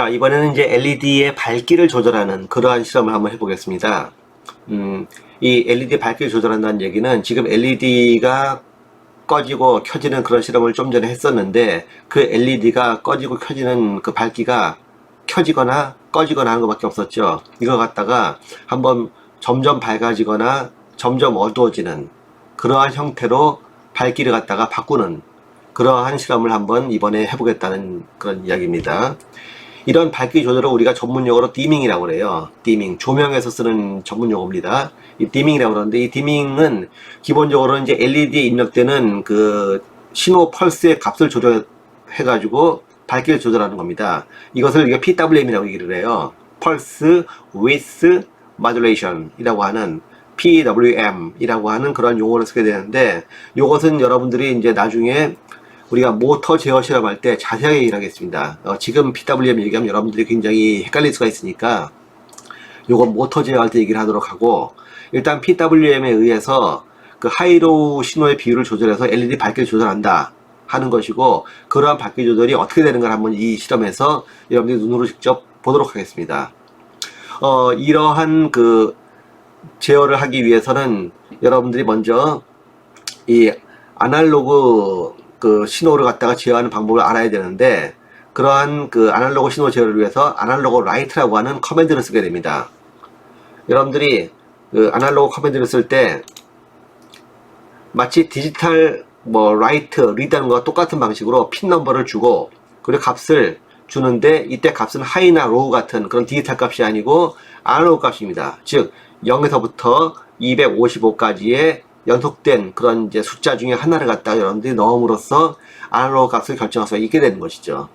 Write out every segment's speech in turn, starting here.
자, 이번에는 이제 LED의 밝기를 조절하는 그러한 실험을 한번 해보겠습니다. 음, 이 LED 밝기를 조절한다는 얘기는 지금 LED가 꺼지고 켜지는 그런 실험을 좀 전에 했었는데 그 LED가 꺼지고 켜지는 그 밝기가 켜지거나 꺼지거나 하는 것밖에 없었죠. 이거 갖다가 한번 점점 밝아지거나 점점 어두워지는 그러한 형태로 밝기를 갖다가 바꾸는 그러한 실험을 한번 이번에 해보겠다는 그런 이야기입니다. 이런 밝기 조절을 우리가 전문 용어로 디밍이라고 그래요. 디밍, 조명에서 쓰는 전문 용어입니다. 이 디밍이라고 그러는데 이 디밍은 기본적으로 이제 LED에 입력되는 그 신호 펄스의 값을 조절해가지고 밝기를 조절하는 겁니다. 이것을 우리가 PWM이라고 얘기를 해요. Pulse Width Modulation이라고 하는 PWM이라고 하는 그런 용어를 쓰게 되는데 이것은 여러분들이 이제 나중에 우리가 모터 제어 실험할 때 자세하게 얘기를 하겠습니다. 어, 지금 PWM 얘기하면 여러분들이 굉장히 헷갈릴 수가 있으니까 요건 모터 제어할 때 얘기를 하도록 하고 일단 PWM에 의해서 그 하이로우 신호의 비율을 조절해서 LED 밝기를 조절한다 하는 것이고 그러한 밝기 조절이 어떻게 되는 걸 한번 이 실험에서 여러분들이 눈으로 직접 보도록 하겠습니다. 어, 이러한 그 제어를 하기 위해서는 여러분들이 먼저 이 아날로그 그 신호를 갖다가 제어하는 방법을 알아야 되는데 그러한 그 아날로그 신호 제어를 위해서 아날로그 라이트라고 하는 커맨드를 쓰게 됩니다. 여러분들이 그 아날로그 커맨드를 쓸 때 마치 디지털 뭐 라이트, 리드하는 것과 똑같은 방식으로 핀 넘버를 주고 그리고 값을 주는데 이때 값은 하이나 로우 같은 그런 디지털 값이 아니고 아날로그 값입니다. 즉 0에서부터 255까지의 연속된 그런 이제 숫자 중에 하나를 갖다가 여러분들이 넣음으로써 아날로그 값을 결정할 수가 있게 되는 것이죠.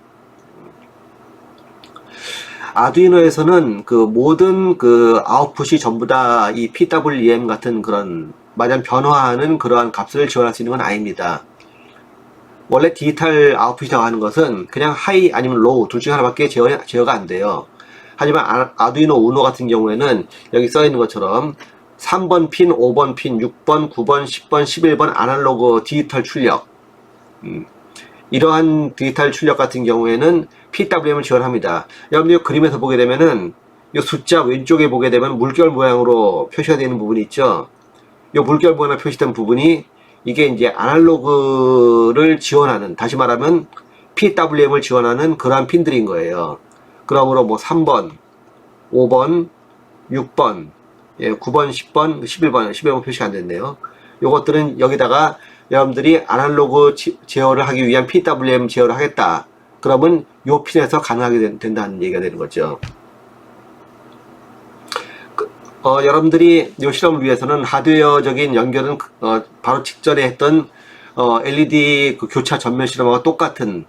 아두이노에서는 그 모든 그 아웃풋이 전부 다 이 PWM 같은 그런 마냥 변화하는 그러한 값을 지원할 수 있는 건 아닙니다. 원래 디지털 아웃풋이라고 하는 것은 그냥 하이 아니면 로우 둘 중에 하나밖에 제어, 제어가 안 돼요. 하지만 아, 아두이노 우노 같은 경우에는 여기 써 있는 것처럼 3번 핀, 5번 핀, 6번, 9번, 10번, 11번 아날로그 디지털 출력. 음, 이러한 디지털 출력 같은 경우에는 PWM을 지원합니다. 여러분들 그림에서 보게 되면은 이 숫자 왼쪽에 보게 되면 물결 모양으로 표시가 되는 부분이 있죠. 이 물결 모양으로 표시된 부분이 이게 이제 아날로그를 지원하는 다시 말하면 PWM을 지원하는 그러한 핀들인 거예요. 그러므로 뭐 3번, 5번, 6번, 예, 9번, 10번, 11번, 11번 표시가 안 됐네요. 요것들은 여기다가 여러분들이 아날로그 지- 제어를 하기 위한 PWM 제어를 하겠다. 그러면 요 핀에서 가능하게 된- 된다는 얘기가 되는 거죠. 그, 어, 여러분들이 이 실험을 위해서는 하드웨어적인 연결은 그- 어, 바로 직전에 했던 어, LED 그 교차 전면 실험하고 똑같은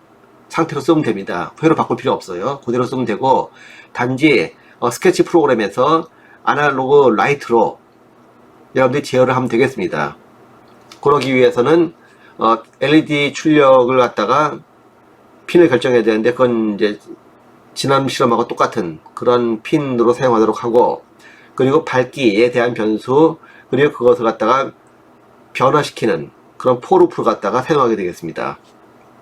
상태로 쓰면 됩니다. 회로 바꿀 필요 없어요. 그대로 쓰면 되고 단지 어, 스케치 프로그램에서 아날로그 라이트로 여러분들이 제어를 하면 되겠습니다. 그러기 위해서는 어, LED 출력을 갖다가 핀을 결정해야 되는데 그건 이제 지난 실험하고 똑같은 그런 핀으로 사용하도록 하고 그리고 밝기에 대한 변수 그리고 그것을 갖다가 변화시키는 그런 포루프를 갖다가 사용하게 되겠습니다.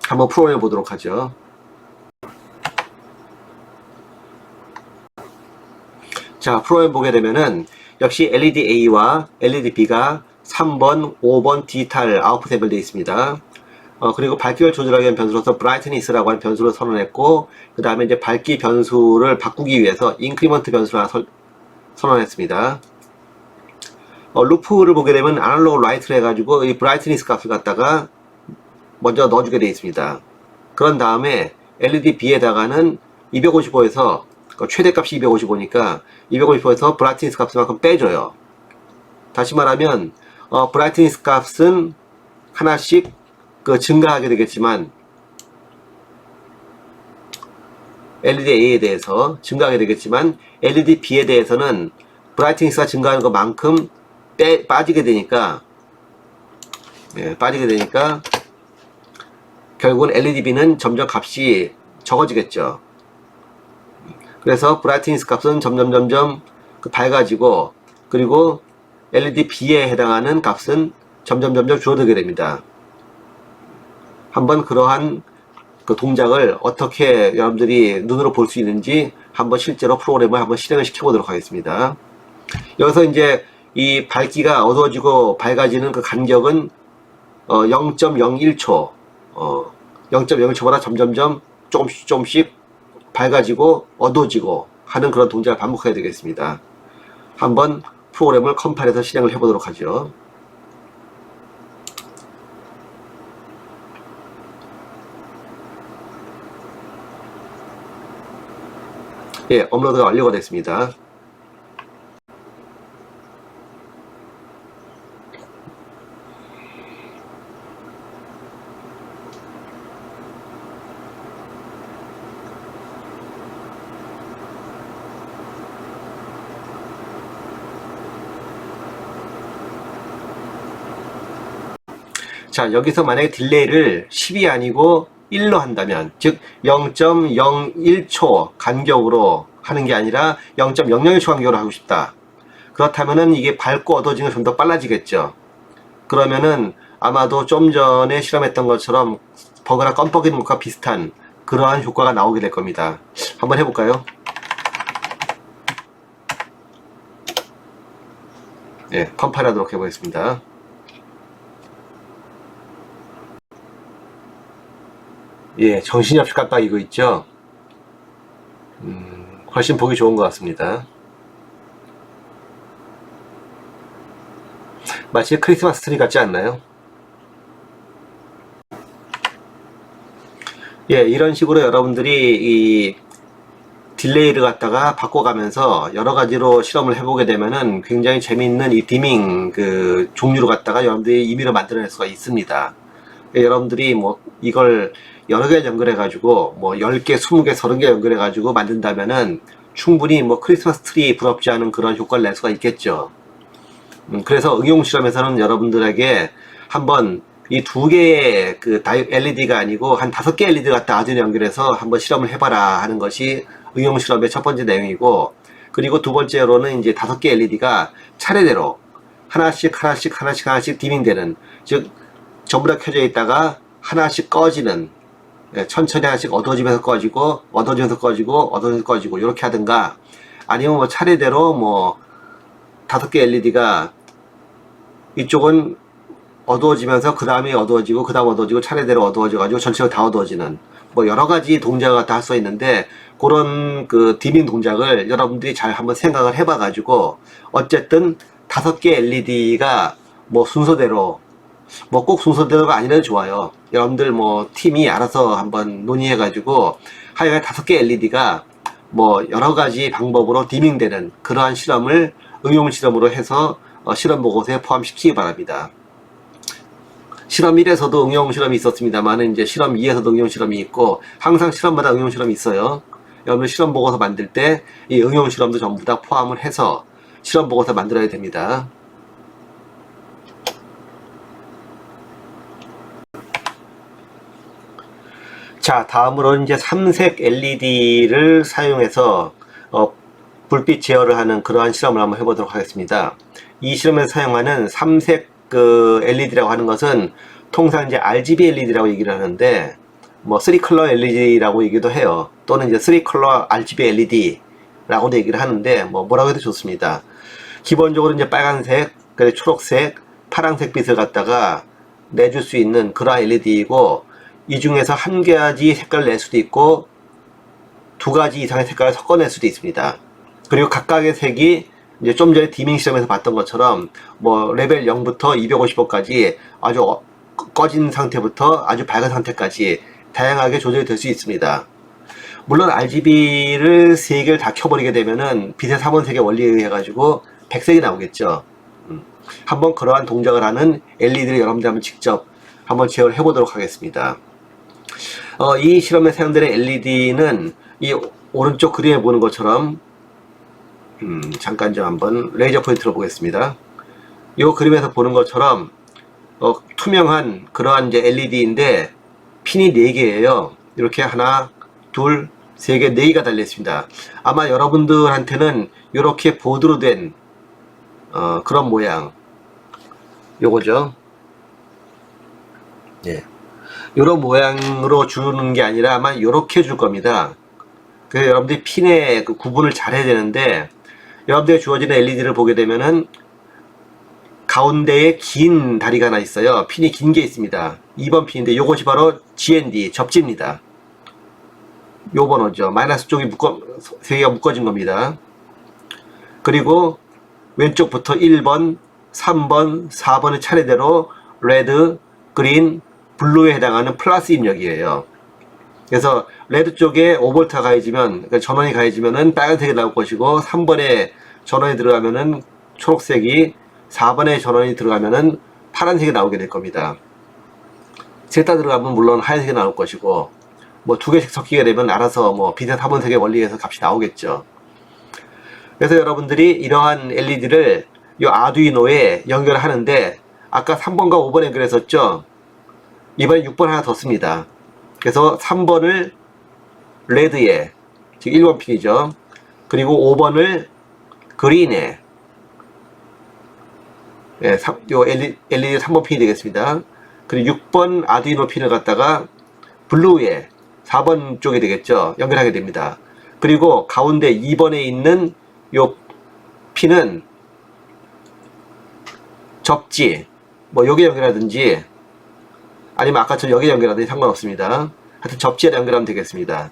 한번 프로그램 보도록 하죠. 자, 프로그램 보게 되면은 역시 LED A와 LED B가 3번, 5번 디지털 아웃풋 앱을 되어 있습니다. 어, 그리고 밝기를 조절하기 위한 변수로서 brightness라고 하는 변수를 선언했고, 그 다음에 이제 밝기 변수를 바꾸기 위해서 increment 변수를 하나 설- 선언했습니다. 어, 루프를 보게 되면 아날로그 라이트를 해가지고 이 brightness 값을 갖다가 먼저 넣어주게 되어 있습니다. 그런 다음에 LED B에다가는 255에서 최대값이 255니까 255에서 brightness 값만큼 빼줘요. 다시 말하면 어, brightness 값은 하나씩 그 증가하게 되겠지만 LED A에 대해서 증가하게 되겠지만 LED B에 대해서는 brightness가 증가하는 것만큼 빼, 빠지게 되니까 예, 빠지게 되니까 결국은 LED B는 점점 값이 적어지겠죠. 그래서 브라이트니스 값은 점점 점점 그 밝아지고 그리고 LED B에 해당하는 값은 점점 점점 줄어들게 됩니다. 한번 그러한 그 동작을 어떻게 여러분들이 눈으로 볼 수 있는지 한번 실제로 프로그램을 한번 실행을 시켜보도록 하겠습니다. 여기서 이제 이 밝기가 어두워지고 밝아지는 그 간격은 어 0.01초, 어 0.01초마다 점점점 조금씩 조금씩 밝아지고 어두워지고 하는 그런 동작을 반복해야 되겠습니다. 한번 프로그램을 컴파일해서 실행을 해보도록 하죠. 예, 업로드가 완료가 됐습니다. 자, 여기서 만약에 딜레이를 10이 아니고 1로 한다면, 즉 0.01초 간격으로 하는 게 아니라 0.001초 간격으로 하고 싶다. 그렇다면은 이게 밝고 어두워지는 게좀더 빨라지겠죠. 그러면은 아마도 좀 전에 실험했던 것처럼 버그나 껌뻑이는 것과 비슷한 그러한 효과가 나오게 될 겁니다. 한번 해볼까요? 예, 컴파일 하도록 해보겠습니다. 예, 정신이 없이 깜빡이고 있죠? 음, 훨씬 보기 좋은 것 같습니다. 마치 크리스마스 트리 같지 않나요? 예, 이런 식으로 여러분들이 이 딜레이를 갖다가 바꿔가면서 여러 가지로 실험을 해보게 되면은 굉장히 재미있는 이 디밍 그 종류를 갖다가 여러분들이 임의로 만들어낼 수가 있습니다. 예, 여러분들이 뭐 이걸 여러 개 연결해 가지고 뭐 10개, 20개, 30개 연결해 가지고 만든다면은 충분히 뭐 크리스마스 트리 부럽지 않은 그런 효과를 낼 수가 있겠죠. 음, 그래서 응용 실험에서는 여러분들에게 한번 이 두 개의 그 LED가 아니고 한 다섯 개 LED 갖다 아두이노 연결해서 한번 실험을 해봐라 하는 것이 응용 실험의 첫 번째 내용이고 그리고 두 번째로는 이제 다섯 개 LED가 차례대로 하나씩 하나씩 하나씩 하나씩 디밍되는 즉 전부 다 켜져 있다가 하나씩 꺼지는 예, 천천히 하나씩 어두워지면서 꺼지고 어두워지면서 꺼지고 어두워지면서 꺼지고 이렇게 하든가 아니면 뭐 차례대로 뭐 다섯 개 LED가 이쪽은 어두워지면서 그 다음에 어두워지고 그 다음 어두워지고 차례대로 어두워져 가지고 전체가 다 어두워지는 뭐 여러 가지 동작을 다할수 있는데 그런 그 디밍 동작을 여러분들이 잘 한번 생각을 해봐 가지고 어쨌든 다섯 개 LED가 뭐 순서대로 뭐 꼭 순서대로가 아니라도 좋아요. 여러분들 뭐 팀이 알아서 한번 논의해 가지고 하여간 다섯 개 LED가 뭐 여러 가지 방법으로 디밍되는 그러한 실험을 응용 실험으로 해서 어, 실험 보고서에 포함시키기 바랍니다. 실험 1에서도 응용 실험이 있었습니다만 이제 실험 2에서도 응용 실험이 있고 항상 실험마다 응용 실험이 있어요. 여러분 실험 보고서 만들 때 이 응용 실험도 전부 다 포함을 해서 실험 보고서 만들어야 됩니다. 자, 다음으로 이제 삼색 LED를 사용해서 어, 불빛 제어를 하는 그러한 실험을 한번 해보도록 하겠습니다. 이 실험에서 사용하는 삼색 그 LED라고 하는 것은 통상 이제 RGB LED라고 얘기를 하는데 뭐 3컬러 LED라고 얘기도 해요. 또는 이제 3컬러 RGB LED라고도 얘기를 하는데 뭐 뭐라고 해도 좋습니다. 기본적으로 이제 빨간색, 그리고 초록색, 파란색 빛을 갖다가 내줄 수 있는 그러한 LED이고 이 중에서 한 가지 색깔을 낼 수도 있고 두 가지 이상의 색깔을 섞어낼 수도 있습니다. 그리고 각각의 색이 이제 좀 전에 디밍 실험에서 봤던 것처럼 뭐 레벨 0부터 250호까지 아주 어- 꺼진 상태부터 아주 밝은 상태까지 다양하게 조절이 될 수 있습니다. 물론 RGB를 세 개를 다 켜버리게 되면은 빛의 삼원색의 원리에 의해 가지고 백색이 나오겠죠. 음. 한번 그러한 동작을 하는 LED를 여러분들 한번 직접 한번 제어를 해보도록 하겠습니다. 어, 이 실험에 사용되는 LED는 이 오른쪽 그림에 보는 것처럼 음, 잠깐 좀 한번 레이저 포인트로 보겠습니다. 이 그림에서 보는 것처럼 어, 투명한 그러한 이제 LED인데 핀이 4개예요. 이렇게 하나, 둘, 세 개, 네 개가 달려 있습니다. 아마 여러분들한테는 이렇게 보드로 된 어, 그런 모양 요거죠. 예. 이런 모양으로 주는 게 아니라 아마 이렇게 줄 겁니다. 그래서 여러분들이 핀의 그 구분을 잘 해야 되는데 여러분들이 주어지는 LED를 보게 되면은 가운데에 긴 다리가 하나 있어요. 핀이 긴 게 있습니다. 2번 핀인데 이것이 바로 GND 접지입니다. 요 번호죠. 마이너스 쪽이 묶어 세 개가 묶어진 겁니다. 그리고 왼쪽부터 1번, 3번, 4번의 차례대로 레드, 그린, 블루에 해당하는 플러스 입력이에요. 그래서 레드 쪽에 5V가 가해지면 그러니까 전원이 가해지면은 빨간색이 나올 것이고 3번에 전원이 들어가면은 초록색이 4번에 전원이 들어가면은 파란색이 나오게 될 겁니다. 셋다 들어가면 물론 하얀색이 나올 것이고 뭐 두 개씩 섞이게 되면 알아서 뭐 비슷 3원색의 원리에서 값이 나오겠죠. 그래서 여러분들이 이러한 LED를 이 아두이노에 연결하는데 아까 3번과 5번 연결했었죠. 이번에 6번 하나 더 씁니다. 그래서 3번을 레드에 즉 1번 핀이죠. 그리고 5번을 그린에 예, 3, 요 LED, LED 3번 핀이 되겠습니다. 그리고 6번 아두이노 핀을 갖다가 블루에 4번 쪽이 되겠죠. 연결하게 됩니다. 그리고 가운데 2번에 있는 요 핀은 접지 뭐 여기 연결하든지 아니면 아까처럼 여기 연결하든지 상관없습니다. 하여튼 접지에 연결하면 되겠습니다.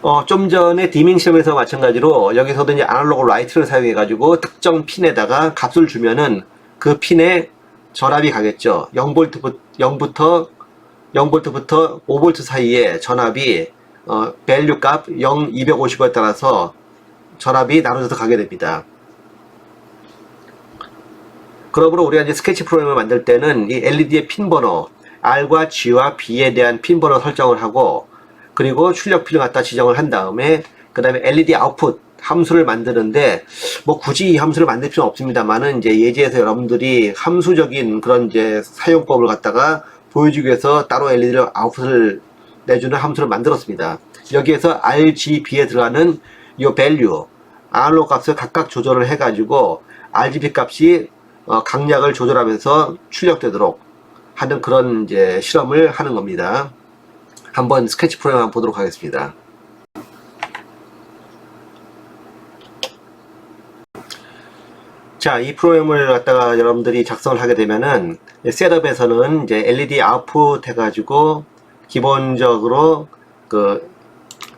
어, 좀 전에 디밍 시험에서 마찬가지로 여기서도 이제 아날로그 라이트를 사용해 가지고 특정 핀에다가 값을 주면은 그 핀에 전압이 가겠죠. 0볼트 0부터 0볼트부터 5볼트 사이에 전압이 어, 밸류 값 0, 250에 따라서 전압이 나눠져서 가게 됩니다. 그러므로 우리가 이제 스케치 프로그램을 만들 때는 이 LED의 핀 번호 R과 G와 B에 대한 핀 번호 설정을 하고 그리고 출력 핀을 갖다 지정을 한 다음에 그 다음에 LED 아웃풋 함수를 만드는데 뭐 굳이 이 함수를 만들 필요는 없습니다만은 이제 예제에서 여러분들이 함수적인 그런 이제 사용법을 갖다가 보여주기 위해서 따로 LED를 아웃풋을 내주는 함수를 만들었습니다. 여기에서 RGB에 들어가는 이 value, 아날로그 값을 각각 조절을 해가지고 RGB 값이 어, 강약을 조절하면서 출력되도록 하는 그런 이제 실험을 하는 겁니다. 한번 스케치 프로그램 한번 보도록 하겠습니다. 자, 이 프로그램을 갖다가 여러분들이 작성을 하게 되면은 셋업에서는 이제 LED 아웃풋 해가지고 기본적으로 그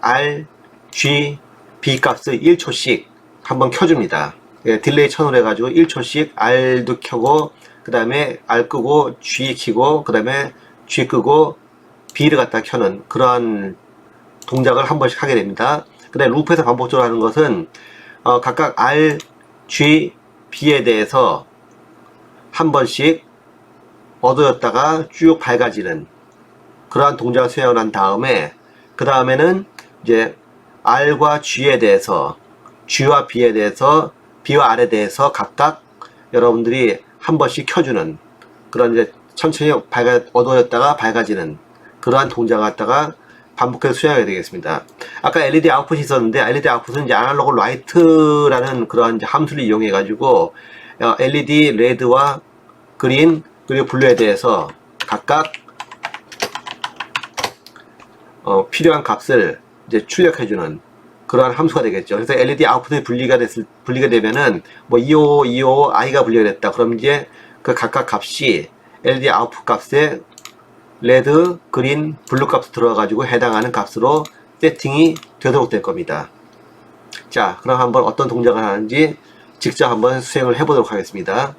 R, G, B 값을 1초씩 한번 켜줍니다. 예, 딜레이 천으로 해가지고 1초씩 R도 켜고 그 다음에 R 끄고 G 켜고 그 다음에 G 끄고 B를 갖다 켜는 그러한 동작을 한 번씩 하게 됩니다. 그 다음에 루프에서 반복적으로 하는 것은 어, 각각 R, G, B에 대해서 한 번씩 어두웠다가 쭉 밝아지는 그러한 동작을 수행을 한 다음에 그 다음에는 이제 R과 G에 대해서 G와 B에 대해서 B와 R에 대해서 각각 여러분들이 한 번씩 켜주는 그런 이제 천천히 밝아 어두워졌다가 밝아지는 그러한 동작을 갖다가 반복해서 수행하게 되겠습니다. 아까 LED 아웃풋이 있었는데 LED 아웃풋은 이제 아날로그 라이트라는 그러한 함수를 이용해 가지고 어, LED 레드와 그린 그리고 블루에 대해서 각각 어, 필요한 값을 이제 출력해주는 그러한 함수가 되겠죠. 그래서 LED 아웃풋이 분리가 됐을 분리가 되면은 뭐 25, 25, i가 분리가 됐다. 그럼 이제 그 각각 값이 LED 아웃풋 값에 레드, 그린, 블루 값이 들어가지고 해당하는 값으로 세팅이 되도록 될 겁니다. 자, 그럼 한번 어떤 동작을 하는지 직접 한번 수행을 해보도록 하겠습니다.